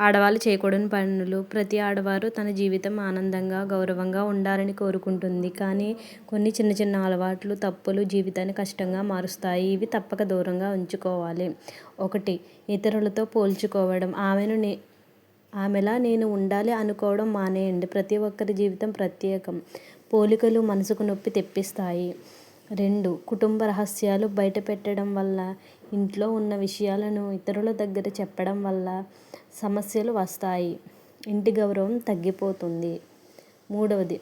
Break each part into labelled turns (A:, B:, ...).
A: ఆడవాళ్ళు చేయకూడని పనులు. ప్రతి ఆడవారు తన జీవితం ఆనందంగా గౌరవంగా ఉండాలని కోరుకుంటుంది. కానీ కొన్ని చిన్న చిన్న అలవాట్లు తప్పులు జీవితాన్ని కష్టంగా మారుస్తాయి. ఇవి తప్పక దూరంగా ఉంచుకోవాలి. ఒకటి ఇతరులతో పోల్చుకోవడం. ఆమెను నే ఆమెలా నేను ఉండాలి అనుకోవడం మానేయండి. ప్రతి ఒక్కరి జీవితం ప్రత్యేకం. పోలికలు మనసుకు నొప్పి తెప్పిస్తాయి. రెండు కుటుంబ రహస్యాలు బయట పెట్టడం వల్ల ఇంట్లో ఉన్న విషయాలను ఇతరుల దగ్గర చెప్పడం వల్ల సమస్యలు వస్తాయి. ఇంటి గౌరవం తగ్గిపోతుంది. మూడవది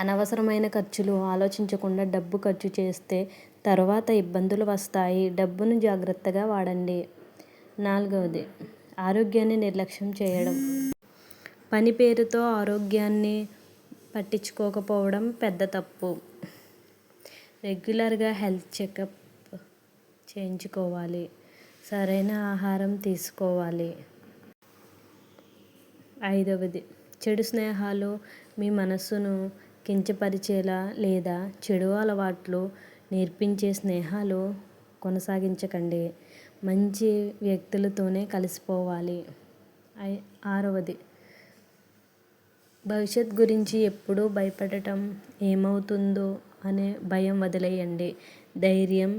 A: అనవసరమైన ఖర్చులు ఆలోచించకుండా డబ్బు ఖర్చు చేస్తే తర్వాత ఇబ్బందులు వస్తాయి. డబ్బును జాగ్రత్తగా వాడండి. నాలుగవది ఆరోగ్యాన్ని నిర్లక్ష్యం చేయడం. పని పేరుతో ఆరోగ్యాన్ని పట్టించుకోకపోవడం పెద్ద తప్పు. రెగ్యులర్గా హెల్త్ చెకప్ చేయించుకోవాలి. సరైన ఆహారం తీసుకోవాలి. ఐదవది చెడు స్నేహాలు మీ మనస్సును కించపరిచేలా లేదా చెడు అలవాట్లు నేర్పించే స్నేహాలు కొనసాగించకండి. మంచి వ్యక్తులతోనే కలిసిపోవాలి. ఐ ఆరవది భవిష్యత్ గురించి ఎప్పుడూ భయపడటం ఏమవుతుందో అనే భయం వదిలేయండి. ధైర్యం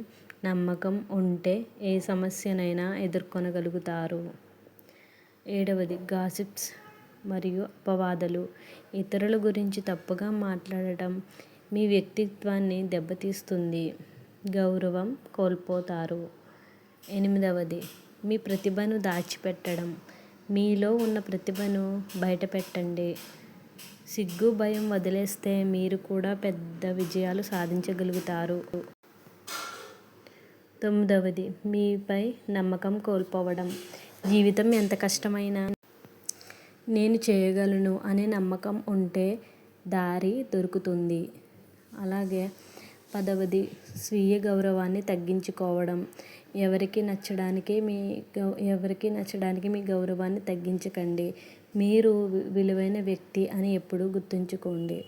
A: నమ్మకం ఉంటే ఏ సమస్యనైనా ఎదుర్కొనగలుగుతారు. ఏడవది గాసిప్స్ మరియు అపవాదాలు. ఇతరుల గురించి తప్పుగా మాట్లాడటం మీ వ్యక్తిత్వాన్ని దెబ్బతీస్తుంది. గౌరవం కోల్పోతారు. ఎనిమిదవది మీ ప్రతిభను దాచిపెట్టడం. మీలో ఉన్న ప్రతిభను బయటపెట్టండి. సిగ్గు భయం వదిలేస్తే మీరు కూడా పెద్ద విజయాలు సాధించగలుగుతారు. తొమ్మిదవది. మీపై నమ్మకం కోల్పోవడం. జీవితం ఎంత కష్టమైనా నేను చేయగలను అనే నమ్మకం ఉంటే దారి దొరుకుతుంది. అలాగే పదవది స్వీయ గౌరవాన్ని తగ్గించుకోవడం. ఎవరికి నచ్చడానికి మీ గౌ ఎవరికి నచ్చడానికి మీ గౌరవాన్ని తగ్గించకండి. మీరు విలువైన వ్యక్తి అని ఎప్పుడూ గుర్తుంచుకోండి.